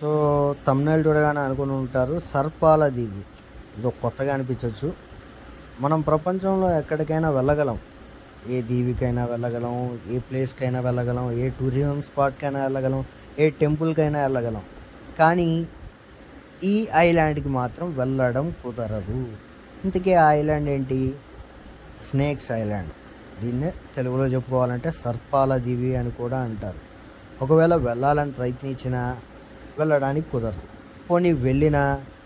So thumbnail చూడగానే అనుకుని ఉంటారు సర్పాల దీవి. ఇది కొత్తగా అనిపించవచ్చు మనం ప్రపంచంలో ఎక్కడికైనా వెళ్ళగలం. ఏ దీవికైనా వెళ్ళగలం ఏ ప్లేస్కైనా వెళ్ళగలం ఏ టూరిజం స్పాట్కైనా వెళ్ళగలం ఏ టెంపుల్కైనా వెళ్ళగలం. కానీ ఈ ఐలాండ్కి మాత్రం వెళ్ళడం కుదరదు. ఇంతకీ ఆ ఐలాండ్ ఏంటి? Snakes island. దీన్నే తెలుగులో చెప్పుకోవాలంటే సర్పాల దివి అని కూడా అంటారు. ఒకవేళ వెళ్ళాలని ప్రయత్నించినా వెళ్ళడానికి కుదరదు. పోనీ వెళ్ళినా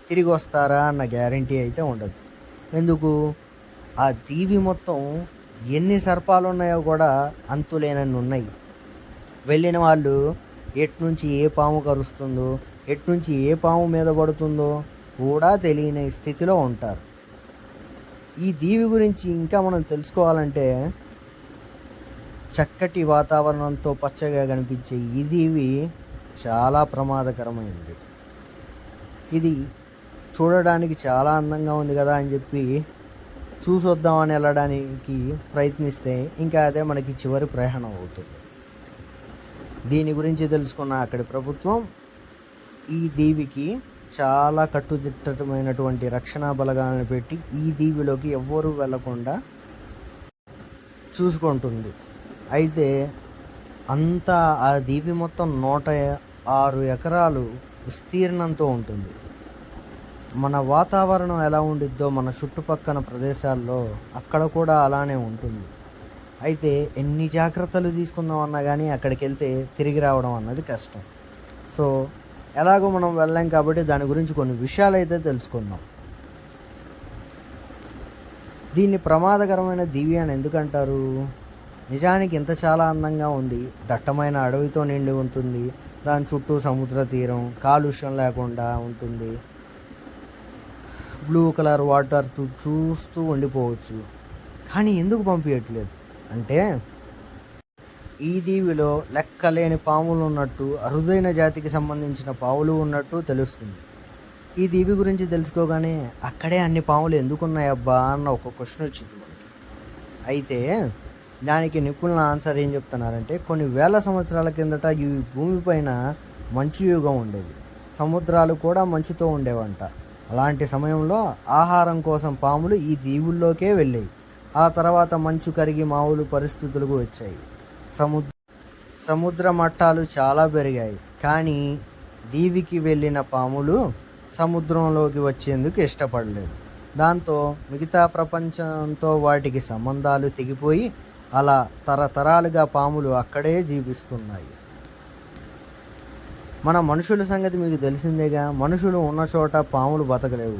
తిరిగి వస్తారా అన్న గ్యారంటీ అయితే ఉండదు. ఎందుకు? ఆ దీవి మొత్తం ఎన్ని సర్పాలు ఉన్నాయో కూడా అంతులేనన్ని ఉన్నాయి వెళ్ళిన వాళ్ళు ఎటు నుంచి ఏ పాము కరుస్తుందో ఎటు నుంచి ఏ పాము మీద పడుతుందో కూడా తెలియని స్థితిలో ఉంటారు. ఈ దీవి గురించి ఇంకా మనం తెలుసుకోవాలంటే చక్కటి వాతావరణంతో పచ్చగా కనిపించే ఈ దీవి చాలా ప్రమాదకరమైనది ఇది చూడడానికి చాలా అందంగా ఉంది కదా అని చెప్పి చూసొద్దామని వెళ్ళడానికి ప్రయత్నిస్తే ఇంకా అదే మనకి చివరి ప్రయాణం అవుతుంది. దీని గురించి తెలుసుకున్న అక్కడి ప్రభుత్వం ఈ దీవికి చాలా కట్టుదిట్టమైనటువంటి రక్షణ బలగాలను పెట్టి ఈ దీవిలోకి ఎవ్వరూ వెళ్ళకుండా చూసుకుంటుంది. అయితే అంతా ఆ దీవి మొత్తం నూట ఆరు ఎకరాలు విస్తీర్ణంతో ఉంటుంది. మన వాతావరణం ఎలా ఉండిద్దో మన చుట్టుపక్కల ప్రదేశాల్లో అక్కడ కూడా అలానే ఉంటుంది. అయితే ఎన్ని జాగ్రత్తలు తీసుకుందాం అన్నా కానీ అక్కడికి వెళ్తే తిరిగి రావడం అన్నది కష్టం. సో ఎలాగో మనం వెళ్ళాం కాబట్టి దాని గురించి కొన్ని విషయాలు అయితే తెలుసుకుందాం. దీన్ని ప్రమాదకరమైన దీవి అని ఎందుకంటారు? నిజానికి ఇంత చాలా అందంగా ఉంది. దట్టమైన అడవితో నిండి ఉంటుంది. దాని చుట్టూ సముద్ర తీరం కాలుష్యం లేకుండా ఉంటుంది. బ్లూ కలర్ వాటర్ చూస్తూ ఉండిపోవచ్చు. కానీ ఎందుకు పంపించట్లేదు అంటే ఈ దీవిలో లెక్కలేని పాములు ఉన్నట్టు అరుదైన జాతికి సంబంధించిన పావులు ఉన్నట్టు తెలుస్తుంది. ఈ దీవి గురించి తెలుసుకోగానే అక్కడే అన్ని పాములు ఎందుకున్నాయబ్బా అన్న ఒక క్వశ్చన్ వచ్చింది మనకి. అయితే దానికి నిపుణుల ఆన్సర్ ఏం చెప్తున్నారంటే కొన్ని వేల సంవత్సరాల కిందట ఈ భూమిపైన మంచు యుగం ఉండేది. సముద్రాలు కూడా మంచుతో ఉండేవంట. అలాంటి సమయంలో ఆహారం కోసం పాములు ఈ దీవుల్లోకే వెళ్ళాయి ఆ తర్వాత మంచు కరిగి మామూలు పరిస్థితులకు వచ్చాయి. సముద్ర సముద్ర మట్టాలు చాలా పెరిగాయి. కానీ దీవికి వెళ్ళిన పాములు సముద్రంలోకి వచ్చేందుకు ఇష్టపడలేదు. దాంతో మిగతా ప్రపంచంతో వాటికి సంబంధాలు తెగిపోయి అలా తరతరాలుగా పాములు అక్కడే జీవిస్తున్నాయి. మన మనుషుల సంగతి మీకు తెలిసిందేగా మనుషులు ఉన్న చోట పాములు బతకలేవు.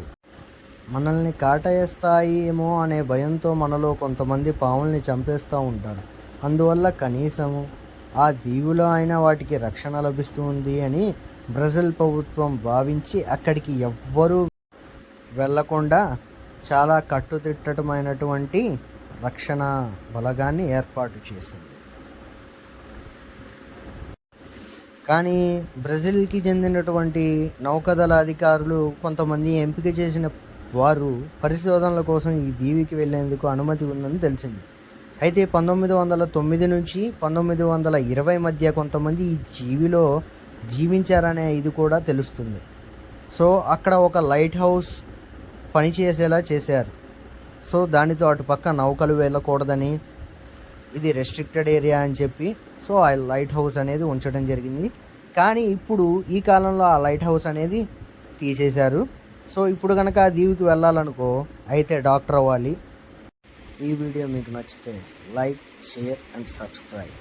మనల్ని కాటేస్తాయి ఏమో అనే భయంతో మనలో కొంతమంది పాముల్ని చంపేస్తూ ఉంటారు. అందువల్ల కనీసం ఆ దీవులో అయినా వాటికి రక్షణ లభిస్తుంది అని బ్రెజిల్ ప్రభుత్వం భావించి అక్కడికి ఎవ్వరూ వెళ్ళకుండా చాలా కట్టుదిట్టమైనటువంటి రక్షణ బలగాన్ని ఏర్పాటు చేసింది. కానీ బ్రెజిల్కి చెందినటువంటి నౌకదళ అధికారులు కొంతమంది ఎంపిక చేసిన వారు పరిశోధనల కోసం ఈ దీవికి వెళ్ళేందుకు అనుమతి ఉందని తెలిసింది. అయితే పంతొమ్మిది వందల తొమ్మిది నుంచి పంతొమ్మిది వందల ఇరవై మధ్య కొంతమంది ఈ జీవిలో జీవించారనే ఇది కూడా తెలుస్తుంది. సో అక్కడ ఒక లైట్ హౌస్ పనిచేసేలా చేశారు. సో దానితో అటు పక్క నౌకలు వెళ్ళకూడదని ఇది రెస్ట్రిక్టెడ్ ఏరియా అని చెప్పి సో ఆ లైట్ హౌస్ అనేది ఉంచడం జరిగింది. కానీ ఇప్పుడు ఈ కాలంలో ఆ లైట్ హౌస్ అనేది తీసేశారు. సో ఇప్పుడు కనుక ఆ దీవికి వెళ్ళాలనుకో అయితే డాక్టర్ అవ్వాలి. ఈ వీడియో మీకు నచ్చితే లైక్ షేర్ అండ్ సబ్స్క్రైబ్.